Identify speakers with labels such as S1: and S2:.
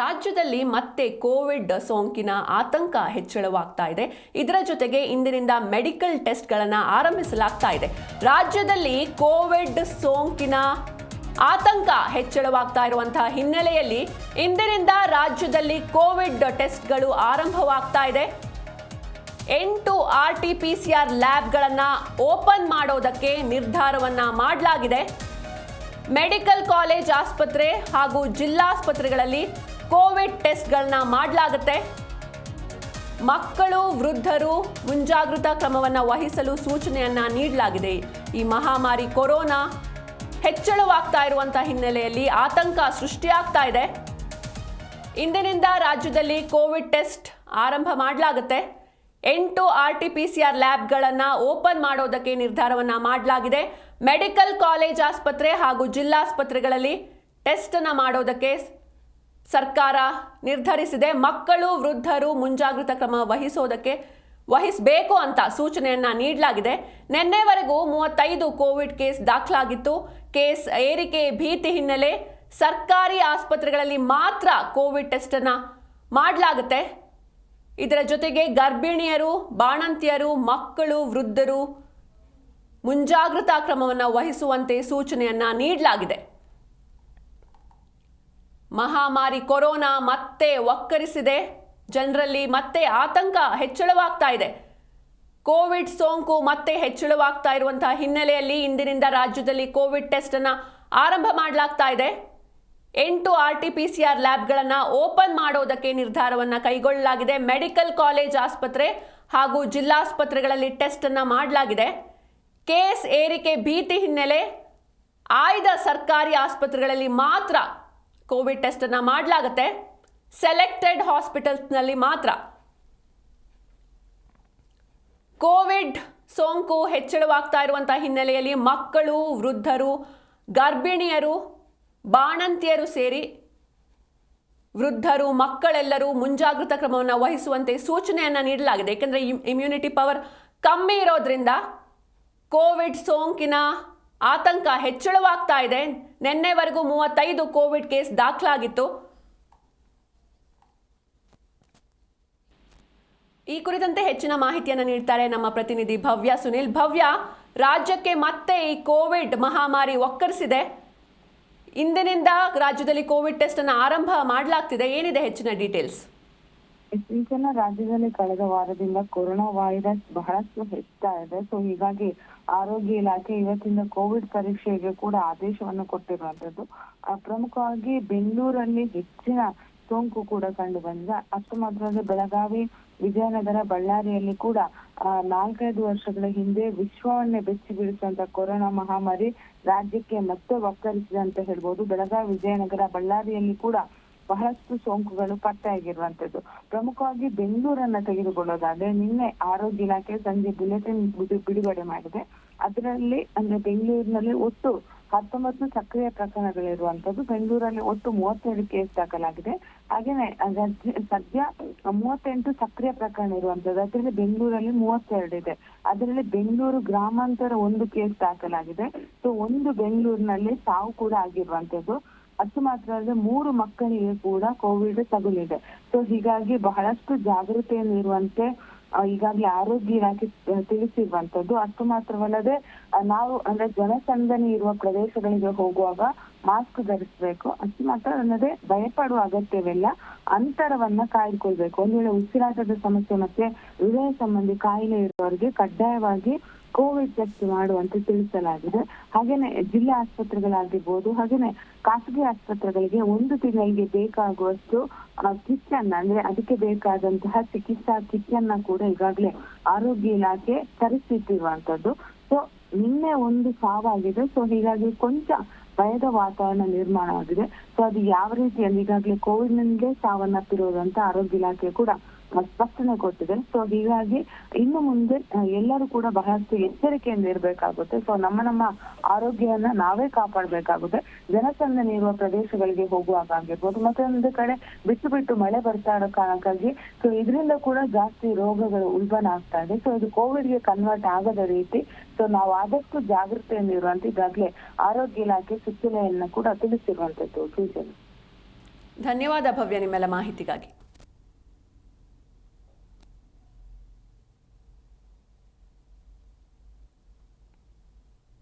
S1: ರಾಜ್ಯದಲ್ಲಿ ಮತ್ತೆ ಕೋವಿಡ್ ಸೋಂಕಿನ ಆತಂಕ ಹೆಚ್ಚಳವಾಗ್ತಾ ಇದೆ. ಇದರ ಜೊತೆಗೆ ಇಂದಿನಿಂದ ಮೆಡಿಕಲ್ ಟೆಸ್ಟ್ಗಳನ್ನು ಆರಂಭಿಸಲಾಗ್ತಾ ಇದೆ. ರಾಜ್ಯದಲ್ಲಿ ಕೋವಿಡ್ ಸೋಂಕಿನ ಆತಂಕ ಹೆಚ್ಚಳವಾಗ್ತಾ ಇರುವಂತಹ ಹಿನ್ನೆಲೆಯಲ್ಲಿ ಇಂದಿನಿಂದ ರಾಜ್ಯದಲ್ಲಿ ಕೋವಿಡ್ ಟೆಸ್ಟ್ಗಳು ಆರಂಭವಾಗ್ತಾ ಇದೆ. ಎಂಟು R T P C R ಲ್ಯಾಬ್ಗಳನ್ನು open ಮಾಡೋದಕ್ಕೆ ನಿರ್ಧಾರವನ್ನ ಮಾಡಲಾಗಿದೆ. ಮೆಡಿಕಲ್ ಕಾಲೇಜ್ ಆಸ್ಪತ್ರೆ ಹಾಗೂ ಜಿಲ್ಲಾಸ್ಪತ್ರೆಗಳಲ್ಲಿ ಕೋವಿಡ್ ಟೆಸ್ಟ್ಗಳನ್ನ ಮಾಡಲಾಗುತ್ತೆ. ಮಕ್ಕಳು, ವೃದ್ಧರು ಮುಂಜಾಗೃತಾ ಕ್ರಮವನ್ನು ವಹಿಸಲು ಸೂಚನೆಯನ್ನ ನೀಡಲಾಗಿದೆ. ಈ ಮಹಾಮಾರಿ ಕೊರೋನಾ ಹೆಚ್ಚಳವಾಗ್ತಾ ಇರುವಂತಹ ಹಿನ್ನೆಲೆಯಲ್ಲಿ ಆತಂಕ ಸೃಷ್ಟಿಯಾಗ್ತಾ ಇದೆ. ಇಂದಿನಿಂದ ರಾಜ್ಯದಲ್ಲಿ ಕೋವಿಡ್ ಟೆಸ್ಟ್ ಆರಂಭ ಮಾಡಲಾಗುತ್ತೆ. ಎಂಟು R T P C R ಲ್ಯಾಬ್ಗಳನ್ನು open ಮಾಡೋದಕ್ಕೆ ನಿರ್ಧಾರವನ್ನು ಮಾಡಲಾಗಿದೆ. ಮೆಡಿಕಲ್ ಕಾಲೇಜ್ ಆಸ್ಪತ್ರೆ ಹಾಗೂ ಜಿಲ್ಲಾಸ್ಪತ್ರೆಗಳಲ್ಲಿ ಟೆಸ್ಟನ್ನು ಮಾಡೋದಕ್ಕೆ ಸರ್ಕಾರ ನಿರ್ಧರಿಸಿದೆ. ಮಕ್ಕಳು, ವೃದ್ಧರು ಮುಂಜಾಗೃತಾ ಕ್ರಮ ವಹಿಸೋದಕ್ಕೆ ವಹಿಸಬೇಕು ಅಂತ ಸೂಚನೆಯನ್ನ ನೀಡಲಾಗಿದೆ. ನಿನ್ನೆವರೆಗೂ ಮೂವತ್ತೈದು ಕೋವಿಡ್ ಕೇಸ್ ದಾಖಲಾಗಿತ್ತು. ಕೇಸ್ ಏರಿಕೆ ಭೀತಿ ಹಿನ್ನೆಲೆ ಸರ್ಕಾರಿ ಆಸ್ಪತ್ರೆಗಳಲ್ಲಿ ಮಾತ್ರ ಕೋವಿಡ್ ಟೆಸ್ಟನ್ನು ಮಾಡಲಾಗುತ್ತೆ. ಇದರ ಜೊತೆಗೆ ಗರ್ಭಿಣಿಯರು, ಬಾಣಂತಿಯರು, ಮಕ್ಕಳು, ವೃದ್ಧರು ಮುಂಜಾಗ್ರತಾ ಕ್ರಮವನ್ನು ವಹಿಸುವಂತೆ ಸೂಚನೆಯನ್ನ ನೀಡಲಾಗಿದೆ. ಮಹಾಮಾರಿ ಕೊರೋನಾ ಮತ್ತೆ ಒಕ್ಕರಿಸಿದೆ. ಜನರಲ್ಲಿ ಮತ್ತೆ ಆತಂಕ ಹೆಚ್ಚಳವಾಗ್ತಾ ಇದೆ. ಕೋವಿಡ್ ಸೋಂಕು ಮತ್ತೆ ಹೆಚ್ಚಳವಾಗ್ತಾ ಇರುವಂತಹ ಹಿನ್ನೆಲೆಯಲ್ಲಿ ಇಂದಿನಿಂದ ರಾಜ್ಯದಲ್ಲಿ ಕೋವಿಡ್ ಟೆಸ್ಟ್ ಅನ್ನ ಆರಂಭ ಮಾಡಲಾಗ್ತಾ ಇದೆ. ಎಂಟು R T P C R ಲ್ಯಾಬ್ಗಳನ್ನು open ಮಾಡೋದಕ್ಕೆ ನಿರ್ಧಾರವನ್ನ ಕೈಗೊಳ್ಳಲಾಗಿದೆ. ಮೆಡಿಕಲ್ ಕಾಲೇಜ್ ಆಸ್ಪತ್ರೆ ಹಾಗೂ ಜಿಲ್ಲಾಸ್ಪತ್ರೆಗಳಲ್ಲಿ ಟೆಸ್ಟ್ ಅನ್ನ ಮಾಡಲಾಗಿದೆ. ಕೇಸ್ ಏರಿಕೆ ಭೀತಿ ಹಿನ್ನೆಲೆ ಆಯ್ದ ಸರ್ಕಾರಿ ಆಸ್ಪತ್ರೆಗಳಲ್ಲಿ ಮಾತ್ರ ಕೋವಿಡ್ ಟೆಸ್ಟ್ ಅನ್ನ ಮಾಡಲಾಗುತ್ತೆ. ಸೆಲೆಕ್ಟೆಡ್ ಹಾಸ್ಪಿಟಲ್ಸ್ನಲ್ಲಿ ಮಾತ್ರ. ಕೋವಿಡ್ ಸೋಂಕು ಹೆಚ್ಚಳವಾಗ್ತಾ ಇರುವಂಥ ಹಿನ್ನೆಲೆಯಲ್ಲಿ ಮಕ್ಕಳು, ವೃದ್ಧರು, ಗರ್ಭಿಣಿಯರು, ಬಾಣಂತಿಯರು ಸೇರಿ ವೃದ್ಧರು, ಮಕ್ಕಳೆಲ್ಲರೂ ಮುಂಜಾಗೃತ ಕ್ರಮವನ್ನು ವಹಿಸುವಂತೆ ಸೂಚನೆಯನ್ನು ನೀಡಲಾಗಿದೆ. ಏಕೆಂದರೆ ಇಮ್ಯುನಿಟಿ ಪವರ್ ಕಮ್ಮಿ ಇರೋದ್ರಿಂದ ಕೋವಿಡ್ ಸೋಂಕಿನ ಆತಂಕ ಹೆಚ್ಚಳವಾಗ್ತಾ ಇದೆ. ನಿನ್ನೆವರೆಗೂ ಮೂವತ್ತೈದು ಕೋವಿಡ್ ಕೇಸ್ ದಾಖಲಾಗಿತ್ತು. ಈ ಕುರಿತಂತೆ ಹೆಚ್ಚಿನ ಮಾಹಿತಿಯನ್ನು ನೀಡ್ತಾರೆ ನಮ್ಮ ಪ್ರತಿನಿಧಿ ಭವ್ಯ ಸುನಿಲ್. ಭವ್ಯ, ರಾಜ್ಯಕ್ಕೆ ಮತ್ತೆ ಈ ಕೋವಿಡ್ ಮಹಾಮಾರಿ ಒಕ್ಕರಿಸಿದೆ. ಇಂದಿನಿಂದ ರಾಜ್ಯದಲ್ಲಿ ಕೋವಿಡ್ ಟೆಸ್ಟ್ ಅನ್ನು ಆರಂಭ ಮಾಡಲಾಗ್ತಿದೆ. ಏನಿದೆ ಹೆಚ್ಚಿನ ಡೀಟೇಲ್ಸ್?
S2: ಇತ್ತೀಚಿನ ರಾಜ್ಯದಲ್ಲಿ ಕಳೆದ ವಾರದಿಂದ ಕೊರೋನಾ ವೈರಸ್ ಬಹಳಷ್ಟು ಹೆಚ್ಚಾ ಇದೆ. ಸೊ ಹೀಗಾಗಿ ಆರೋಗ್ಯ ಇಲಾಖೆ ಇವತ್ತಿಂದ ಕೋವಿಡ್ ಪರೀಕ್ಷೆಗೆ ಕೂಡ ಆದೇಶವನ್ನು ಕೊಟ್ಟಿರುವಂತದ್ದು ಪ್ರಮುಖವಾಗಿ ಬೆಂಗಳೂರಲ್ಲಿ ಹೆಚ್ಚಿನ ಸೋಂಕು ಕೂಡ ಕಂಡು ಬಂದಿದೆ. ಅಷ್ಟು ಮಾತ್ರವಲ್ಲದೆ ಬೆಳಗಾವಿ, ವಿಜಯನಗರ, ಬಳ್ಳಾರಿಯಲ್ಲಿ ಕೂಡ ನಾಲ್ಕೈದು ವರ್ಷಗಳ ಹಿಂದೆ ವಿಶ್ವವನ್ನೇ ಬೆಚ್ಚಿ ಬೀಳಿಸುವಂತ ಕೊರೋನಾ ಮಹಾಮಾರಿ ರಾಜ್ಯಕ್ಕೆ ಮತ್ತೆ ವಕ್ಕರಿಸಿದೆ ಅಂತ ಹೇಳ್ಬೋದು. ಬೆಳಗಾವಿ, ವಿಜಯನಗರ, ಬಳ್ಳಾರಿಯಲ್ಲಿ ಕೂಡ ಬಹಳಷ್ಟು ಸೋಂಕುಗಳು ಪತ್ತೆಯಾಗಿರುವಂತದ್ದು. ಪ್ರಮುಖವಾಗಿ ಬೆಂಗಳೂರನ್ನ ತೆಗೆದುಕೊಳ್ಳೋದಾದ್ರೆ ನಿನ್ನೆ ಆರೋಗ್ಯ ಇಲಾಖೆ ಸಂಜೆ ಬುಲೆಟಿನ್ ಬಿಡುಗಡೆ ಮಾಡಿದೆ. ಅದರಲ್ಲಿ ಅಂದ್ರೆ ಬೆಂಗಳೂರಿನಲ್ಲಿ ಒಟ್ಟು ಹತ್ತೊಂಬತ್ತು ಸಕ್ರಿಯ ಪ್ರಕರಣಗಳಿರುವಂತದ್ದು ಬೆಂಗಳೂರಲ್ಲಿ ಒಟ್ಟು ಮೂವತ್ತೆರಡು ಕೇಸ್ ದಾಖಲಾಗಿದೆ. ಹಾಗೇನೆ ಸದ್ಯ ಮೂವತ್ತೆಂಟು ಸಕ್ರಿಯ ಪ್ರಕರಣ ಇರುವಂತದ್ದು. ಅದರಲ್ಲಿ ಬೆಂಗಳೂರಲ್ಲಿ ಮೂವತ್ತೆರಡು ಇದೆ. ಅದರಲ್ಲಿ ಬೆಂಗಳೂರು ಗ್ರಾಮಾಂತರ ಒಂದು ಕೇಸ್ ದಾಖಲಾಗಿದೆ. ಸೊ ಒಂದು ಬೆಂಗಳೂರಿನಲ್ಲಿ ಸಾವು ಕೂಡ ಆಗಿರುವಂತದ್ದು. ಅಷ್ಟು ಮಾತ್ರ ಅಲ್ಲದೆ ಮೂರು ಮಕ್ಕಳಿಗೆ ಕೂಡ ಕೋವಿಡ್ ತಗುಲಿದೆ. ಸೊ ಹೀಗಾಗಿ ಬಹಳಷ್ಟು ಜಾಗೃತಿಯಲ್ಲಿರುವಂತೆ ಈಗಾಗಲೇ ಆರೋಗ್ಯ ಇಲಾಖೆ ತಿಳಿಸಿರುವಂತದ್ದು. ಅಷ್ಟು ಮಾತ್ರವಲ್ಲದೆ ನಾವು ಅಂದ್ರೆ ಜನಸಂದಣಿ ಇರುವ ಪ್ರದೇಶಗಳಿಗೆ ಹೋಗುವಾಗ ಮಾಸ್ಕ್ ಧರಿಸಬೇಕು. ಅಷ್ಟು ಮಾತ್ರ ಅಲ್ಲದೆ ಭಯಪಡುವ ಅಗತ್ಯವಿಲ್ಲ. ಅಂತರವನ್ನ ಕಾಯ್ದುಕೊಳ್ಬೇಕು. ಒಂದ್ ವೇಳೆ ಉಸಿರಾಟದ ಸಮಸ್ಯೆ ಮತ್ತೆ ಹೃದಯ ಸಂಬಂಧಿ ಕಾಯಿಲೆ ಇರುವವರಿಗೆ ಕಡ್ಡಾಯವಾಗಿ ಕೋವಿಡ್ ಟೆಸ್ಟ್ ಮಾಡುವಂತೆ ತಿಳಿಸಲಾಗಿದೆ. ಹಾಗೇನೆ ಜಿಲ್ಲಾ ಆಸ್ಪತ್ರೆಗಳಾಗಿರ್ಬೋದು, ಹಾಗೇನೆ ಖಾಸಗಿ ಆಸ್ಪತ್ರೆಗಳಿಗೆ ಒಂದು ತಿಂಗಳಿಗೆ ಬೇಕಾಗುವಷ್ಟು ಕಿಟ್ ಅನ್ನ ಅಂದ್ರೆ ಅದಕ್ಕೆ ಬೇಕಾದಂತಹ ಚಿಕಿತ್ಸಾ ಕಿಟ್ ಅನ್ನ ಕೂಡ ಈಗಾಗಲೇ ಆರೋಗ್ಯ ಇಲಾಖೆ ತರಿಸಿಟ್ಟಿರುವಂತದ್ದು ಸೊ ನಿನ್ನೆ ಒಂದು ಸಾವಾಗಿದೆ. ಸೊ ಹೀಗಾಗಿ ಕೊಂಚ ಭಯದ ವಾತಾವರಣ ನಿರ್ಮಾಣವಾಗಿದೆ ಸೊ ಅದು ಯಾವ ರೀತಿಯಲ್ಲಿ ಈಗಾಗಲೇ ಕೋವಿಡ್ ನಿಂದಲೇ ಸಾವನ್ನಪ್ಪಿರೋದಂತ ಆರೋಗ್ಯ ಇಲಾಖೆ ಕೂಡ ಸ್ಪಷ್ಟನೆ ಕೊಟ್ಟಿದೆ. ಸೊ ಹೀಗಾಗಿ ಇನ್ನು ಮುಂದೆ ಎಲ್ಲರೂ ಕೂಡ ಬಹಳಷ್ಟು ಎಚ್ಚರಿಕೆಯಿಂದ ಇರಬೇಕಾಗುತ್ತೆ. ಸೊ ನಮ್ಮ ನಮ್ಮ ಆರೋಗ್ಯವನ್ನ ನಾವೇ ಕಾಪಾಡಬೇಕಾಗುತ್ತೆ. ಜನಸಂದಣಿ ಇರುವ ಪ್ರದೇಶಗಳಿಗೆ ಹೋಗುವಾಗ ಆಗಿರ್ಬೋದು, ಮತ್ತೆ ಒಂದು ಕಡೆ ಬಿಟ್ಟು ಬಿಟ್ಟು ಮಳೆ ಬರ್ತಾ ಇರೋ ಕಾರಣಕ್ಕಾಗಿ ಸೊ ಇದರಿಂದ ಕೂಡ ಜಾಸ್ತಿ ರೋಗಗಳು ಉಲ್ಬಣ ಆಗ್ತಾ ಇದೆ. ಸೊ ಇದು ಕೋವಿಡ್ಗೆ ಕನ್ವರ್ಟ್ ಆಗದ ರೀತಿ ಸೊ ನಾವು ಆದಷ್ಟು ಜಾಗೃತೆಯಿಂದ ಇರುವಂತ, ಈಗಾಗಲೇ ಆರೋಗ್ಯ ಇಲಾಖೆ ಸೂಚನೆಯನ್ನ ಕೂಡ ತಿಳಿಸಿರುವಂತದ್ದು. ಸೂಚನೆ
S1: ಧನ್ಯವಾದ ಭವ್ಯ ನಿಮ್ಮೆಲ್ಲ ಮಾಹಿತಿಗಾಗಿ.